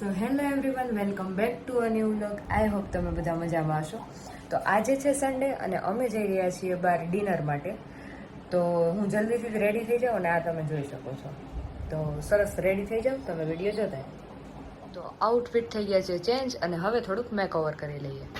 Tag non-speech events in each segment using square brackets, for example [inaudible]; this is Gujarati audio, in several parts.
So hello everyone welcome back to a new vlog I hope તમે બધા મજામાં હશો. તો આજે છે સન્ડે અને અમે જઈ રહ્યા છીએ બહાર ડિનર માટે. તો હું જલ્દીથી જ રેડી થઈ જાઉં અને આ તમે જોઈ શકો છો. તો સરસ રેડી થઈ જાઓ, તમે વીડિયો જોતા તો આઉટફિટ થઈ ગયા છે ચેન્જ અને હવે થોડુંક મેકઓવર કરી લઈએ.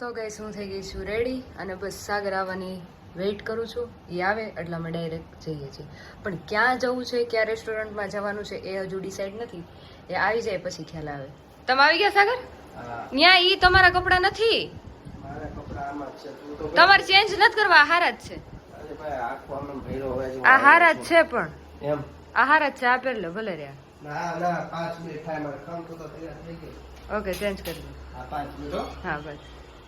તો ગઈસ હું થઈ ગઈ છું રેડી અને બસ સાગર આવવાની વેઇટ કરું છું. એ આવે એટલે અમે ડાયરેક્ટ જઈએ છીએ. પણ ક્યાં જવું છે ક્યાં રેસ્ટોરન્ટમાં જવાનું છે એ હજુ ડિસાઈડ નથી. એ આવી જાય પછી ખ્યાલ આવે. તમે આવી ગયા સાગર? ત્યાં ઈ તમારા કપડાં નથી? તમારે ચેન્જ નથી કરવા હારા જ છે. આ હારા જ છે. પણ. આ હારા જ છે આ પહેરલો ભલે રહ્યા. ઓકે ચેન્જ કરી દો. હા બસ.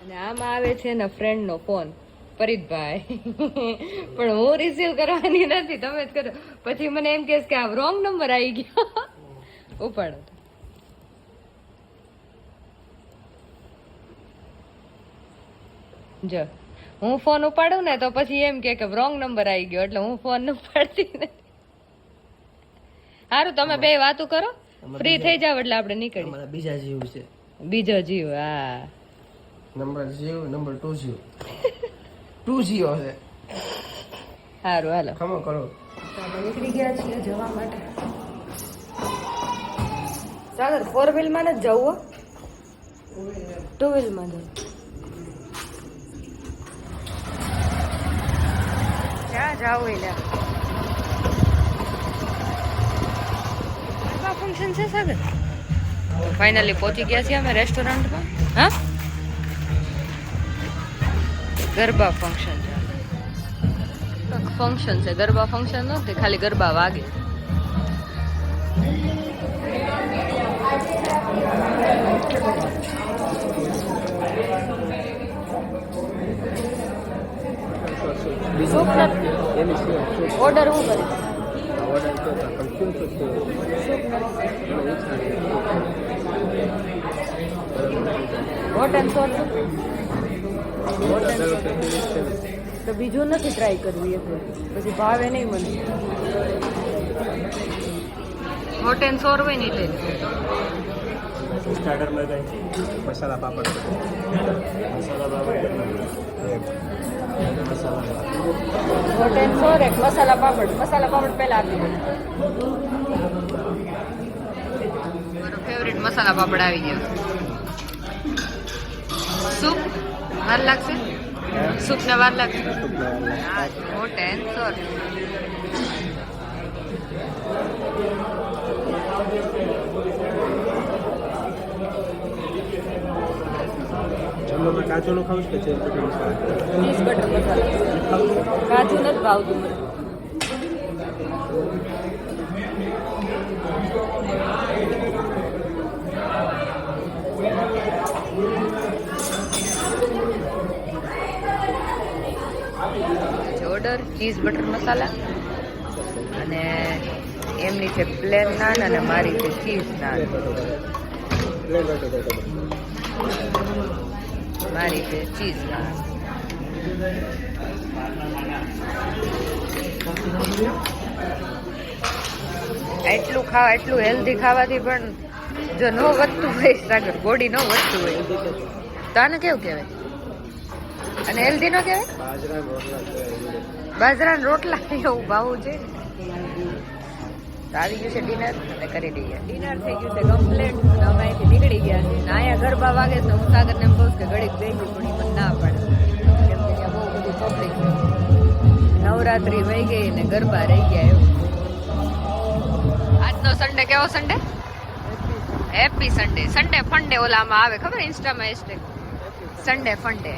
અને આમાં આવે છે એના ફ્રેન્ડનો ફોન ફરીદભાઈ. [laughs] પણ હું રિસીવ કરવાની નથી તમે જ કરો. પછી મને એમ કહેશ કે આ રોંગ નંબર આવી ગયો. [laughs] ઉપાડો જો હું ફોન ઉપાડું ને તો પછી એમ કે રોંગ નંબર આવી ગયો એટલે હું ફોન ઉપાડતી નથી. સારું તમે બે વાતો કરો. ફ્રી થઈ જાવ એટલે આપણે નીકળી બીજા જીવ છે. બીજો જીવ હા. નંબર જીવ નંબર ટુ જીવ ટુ જીઓ છે. સારું હાલો. ખમો કરો આપણે નીકળી ગયા છીએ જવા માટે. સાગર ફોર વ્હીલમાં નથી જવું ટુ વ્હીલમાં જવું. ક્યાં જાવું એટલે ફંક્શન છે સાગર? ફાઇનલી પહોંચી ગયા છીએ અમે રેસ્ટોરન્ટમાં હા? ગરબા ફંક્શન છે. ફંક્શન છે. ગરબા ફંક્શન નથી ખાલી ગરબા વાગે? ઓર્ડર હું કરી હોટ એન્ડ સોટ તો બીજું નથી ટ્રાય કરવું એક પછી ભાવે નહીં મને. હોટ એન્ડ સોર હોય ને એટલે. સ્ટાર્ટરમાં છે. મસાલા પાપડ. મસાલા પાપડ મસાલા હોટ એન્ડ સોર એક મસાલા પાપડ. મસાલા પાપડ પહેલા આપી દઉં મારો ફેવરેટ મસાલા પાપડ આવી ગયો. સૂપ વાર લાગશે? સૂપ ને વાર લાગશે? હા હોટ એન્ડ સોર જમવામાં કાચુનું ખાવું છે કાજુ નથી ભાવતું મને બટર, ચીઝ બટર મસાલા. અને એમની છે પ્લેન નાન અને મારી છે ચીઝ નાન. મારી છે ચીઝ નાન. એટલું ખાવા, એટલું હેલ્ધી ખાવાથી પણ જો ન વધતું હોય સાગર બોડી ન વધતું હોય. તો આને કેવું કહેવાય? અને હેલ્ધી નો કહેવાય? બાજરાના રોટલા એવું ભાવું છે. આવી ગયું છે ડિનર અને કરી દઈએ. ડિનર થઈ ગયું છે કમ્પ્લેટ અમે નીકળી ગયા છે અહીંયા ગરબા વાગે તો હું સાગરને એમ કહું કે ઘડીક બેસી પણ ઈ મને ના પડે બહુ બધું નવરાત્રી વહી ગઈ ને ગરબા રહી ગયા એવું. આજનો સન્ડે કેવો Sunday happy Sunday Sunday funday ઓલામાં આવે. ખબર ઇન્સ્ટામાં hashtag Sunday funday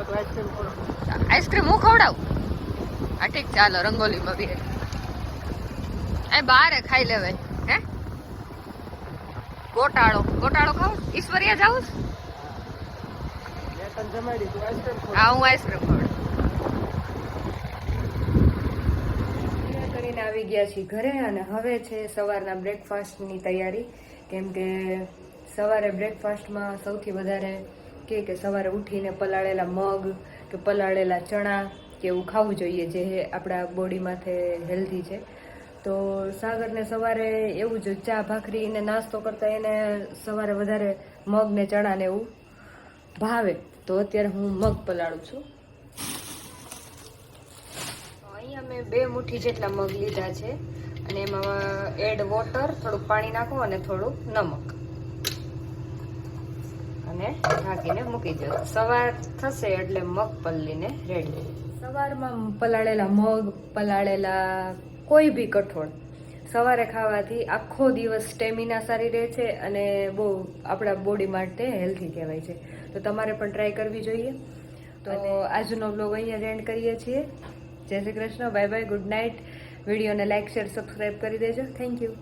ice cream હું ખવડાવું? હા ઠીક ચાલો રંગોલીમાં બી અહીં બહાર ખાઈ લેવાય હે? ગોટાળો. ગોટાળો ખાવ? ઈશ્વરિયા જાઉં હા હું આઈસ્ક્રીમ ખવડાવું. કરીને આવી ગયા છીએ ઘરે અને હવે છે સવારના બ્રેકફાસ્ટની તૈયારી. કેમ કે સવારે બ્રેકફાસ્ટમાં સૌથી વધારે કે કે સવારે ઉઠીને પલાળેલા મગ કે પલાળેલા ચણા કે એવું ખાવું જોઈએ જે આપણા બોડી માટે હેલ્ધી છે. તો સાગરને સવારે એવું જ ચા ભાખરી ને નાસ્તો કરતા એને સવારે વધારે મગ ને ચણા ને એવું ભાવે. તો અત્યારે હું મગ પલાળું છું. અહીંયા મેં બે મુઠ્ઠી જેટલા મગ લીધા છે અને એમાં એડ વોટર થોડુંક પાણી નાખો અને થોડુંક નમક. અને ઢાંકીને મૂકી દો સવાર થશે એટલે મગ પલ્લીને રેડી સવારમાં પલાળેલા મગ પલાળેલા કોઈ બી કઠોળ. સવારે ખાવાથી આખો દિવસ સ્ટેમિના સારી રહે છે અને બહુ આપણા બોડી માટે હેલ્ધી કહેવાય છે. તો તમારે પણ ટ્રાય કરવી જોઈએ. તો આજનો બ્લોગ અહીંયા જ એન્ડ કરીએ છીએ. જય Shri Krishna bye bye good night વિડીયોને લાઇક શેર સબસ્ક્રાઈબ કરી દેજો. Thank you